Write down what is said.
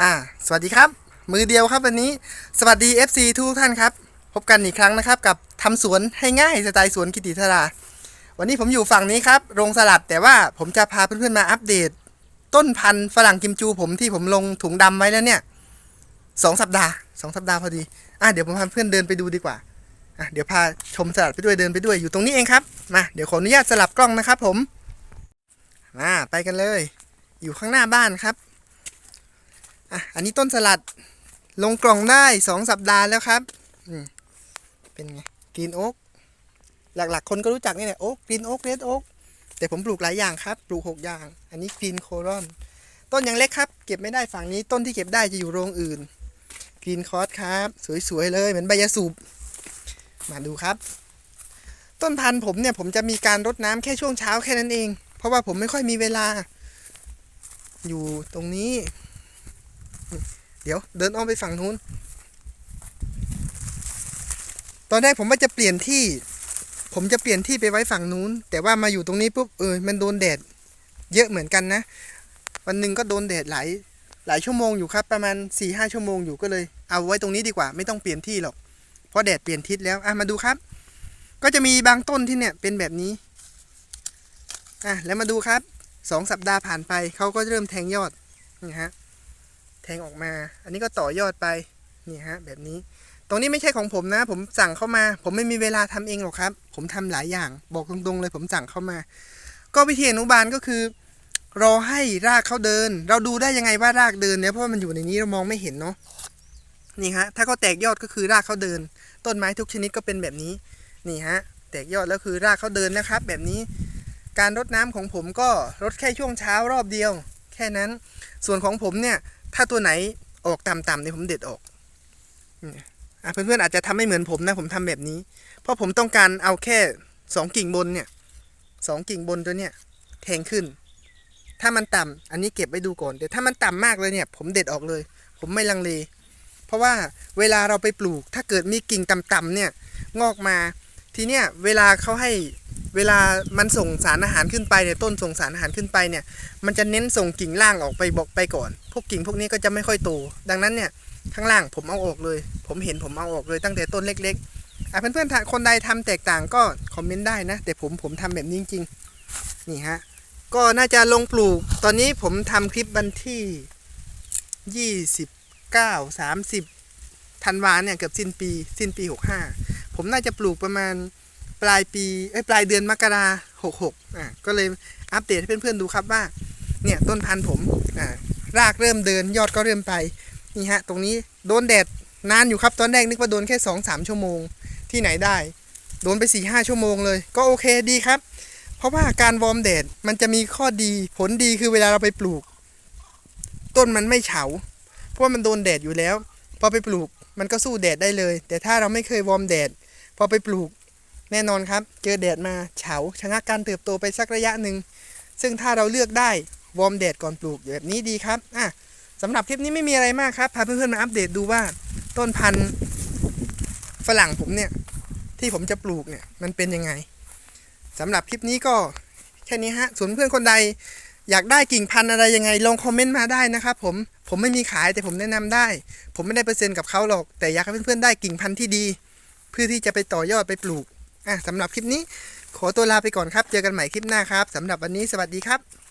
อ่า สวัสดีครับ มือเดียวครับวันนี้ สวัสดี FC ทุกท่านครับ พบกันอีกครั้งนะครับ กับทำสวนให้ง่ายสไตล์สวนกิติธารา วันนี้ผมอยู่ฝั่งนี้ครับโรงสลัดแต่ว่าผมจะพาเพื่อนๆมาอัปเดต ต้นพันธุ์ฝรั่งกิมจูผมที่ผมลงถุงดำไว้แล้วเนี่ยสองสัปดาห์สองสัปดาห์พอดี อะเดี๋ยวผมพาเพื่อนเดินไปดูดีกว่า อะเดี๋ยวพาชมสลัดไปด้วยเดินไปด้วยอยู่ตรงนี้เองครับ มาเดี๋ยวขออนุญาตสลับกล้องนะครับผม มาไปกันเลย อยู่ข้างหน้าบ้านครับ อะอันนี้ต้นสลัดลงกล่องได้สองสัปดาห์แล้วครับเป็นไงกรีนโอ๊กหลักๆ คนก็รู้จักนี่แหละโอ๊กกรีนโอ๊กเรดโอ๊กแต่ผมปลูกหลายอย่างครับ ปลูกหกอย่าง อันนี้กรีนโครอนต้นยังเล็กครับ เก็บไม่ได้ฝั่งนี้ต้นที่เก็บได้จะอยู่โรงอื่นกรีนคอร์สครับ สวยๆเลยเหมือนใบยาสูบมาดูครับ ต้นพันธุ์ผมเนี่ยผมจะมีการรดน้ำแค่ช่วงเช้าแค่นั้นเอง เพราะว่าผมไม่ค่อยมีเวลา อยู่ตรงนี้ เดี๋ยวเดินอ้อมไปฝั่งนู้น ตอนแรกผมว่าจะเปลี่ยนที่ ผมจะเปลี่ยนที่ไปไว้ฝั่งนู้น แต่ว่ามาอยู่ตรงนี้ปุ๊บเออมันโดนแดด เยอะเหมือนกันนะ วันหนึ่งก็โดนแดดหลายหลายชั่วโมงอยู่ครับ ประมาณ4ี่ห้าชั่วโมงอยู่ก็เลย เอาไว้ตรงนี้ดีกว่า ไม่ต้องเปลี่ยนที่หรอก เพราะแดดเปลี่ยนทิศแล้วอะมาดูครับ ก็จะมีบางต้นที่เนี่ยเป็นแบบนี้อะแล้วมาดูครับสองสัปดาห์ผ่านไปเขาก็เริ่มแทงยอดนี่ฮะ แทงออกมา อันนี้ก็ต่อยอดไปนี่ฮะแบบนี้ ตรงนี้ไม่ใช่ของผมนะ ผมสั่งเข้ามา ผมไม่มีเวลาทำเองหรอกครับ ผมทำหลายอย่าง บอกตรงๆเลยผมสั่งเข้ามา ก็วิธีอนุบาลก็คือ รอให้รากเขาเดิน เราดูได้ยังไงว่ารากเดินเนี่ยเพราะว่ามันอยู่ในนี้เรามองไม่เห็นเนาะนี่ฮะถ้าเขาแตกยอดก็คือรากเขาเดิน ต้นไม้ทุกชนิดก็เป็นแบบนี้นี่ฮะแตกยอดแล้วคือรากเขาเดินนะครับ แบบนี้การรดน้ำของผมก็รดแค่ช่วงเช้ารอบเดียว แค่นั้น ส่วนของผมเนี่ย ถ้าตัวไหนออกต่ำๆเนี่ยผมเด็ดออกเนี่ยอะเพื่อนๆอาจจะทำไม่เหมือนผมนะผมทำแบบนี้ เพราะผมต้องการเอาแค่สองกิ่งบนเนี่ยสองกิ่งบนตัวเนี่ยแทงขึ้น ถ้ามันต่ำอันนี้เก็บไว้ดูก่อนแต่ถ้ามันต่ำมากเลยเนี่ย ผมเด็ดออกเลย ผมไม่ลังเล เพราะว่าเวลาเราไปปลูก ถ้าเกิดมีกิ่งต่ำๆเนี่ยงอกมา ทีเนี้ยเวลาเขาให้ เวลามันส่งสารอาหารขึ้นไปเนี่ยต้นส่งสารอาหารขึ้นไปเนี่ย มันจะเน้นส่งกิ่งล่างออกไปบอกไปก่อน พวกกิ่งพวกนี้ก็จะไม่ค่อยโต ดังนั้นเนี่ยข้างล่างผมเอาออกเลย ผมเห็นผมเอาออกเลยตั้งแต่ต้นเล็กๆอะเพื่อนๆคนใดทำแตกต่างก็คอมเมนต์ได้นะ แต่ผมผมทำแบบนี้จริงๆนี่ฮะก็น่าจะลงปลูก ตอนนี้ผมทำคลิปวันที่ยี่สิบเก้าสามสิบธันวาเนี่ยเกือบสิ้นปี สิ้นปีหกห้าผมน่าจะปลูกประมาณ ปลายปีเอ้ปลายเดือนมกราหกหกอะก็เลยอัปเดตให้เพื่อนๆดูครับว่าเนี่ยต้นพันธุ์ผมอ่ารากเริ่มเดินยอดก็เริ่มไปนี่ฮะตรงนี้โดนแดดนานอยู่ครับตอนแรกนึกว่าโดนแค่สองสามชั่วโมงที่ไหนได้ โดนไปสี่ห้าชั่วโมงเลย ก็โอเคดีครับ เพราะว่าการวอร์มแดดมันจะมีข้อดีผลดีคือเวลาเราไปปลูก ต้นมันไม่เฉา เพราะว่ามันโดนแดดอยู่แล้ว พอไปปลูกมันก็สู้แดดได้เลย แต่ถ้าเราไม่เคยวอร์มแดดพอไปปลูก แน่นอนครับเจอแดดมาเฉาชะงักการเติบโตไปสักระยะหนึ่ง ซึ่งถ้าเราเลือกได้วอร์มแดดก่อนปลูกแบบนี้ดีครับอะสำหรับคลิปนี้ไม่มีอะไรมากครับพาเพื่อนๆมาอัปเดตดูว่าต้นพันธุ์ฝรั่งผมเนี่ย ที่ผมจะปลูกเนี่ยมันเป็นยังไงสำหรับคลิปนี้ก็แค่นี้ฮะส่วนเพื่อนคนใดอยากได้กิ่งพันธุ์อะไรยังไงลองคอมเมนต์มาได้นะครับผมผมไม่มีขายแต่ผมแนะนำได้ ผมไม่ได้เปอร์เซ็นต์กับเขาหรอก แต่อยากให้เพื่อนๆได้กิ่งพันธุ์ที่ดี เพื่อที่จะไปต่อยอดไปปลูก อะสำหรับคลิปนี้ขอตัวลาไปก่อนครับ เจอกันใหม่คลิปหน้าครับสำหรับวันนี้สวัสดีครับ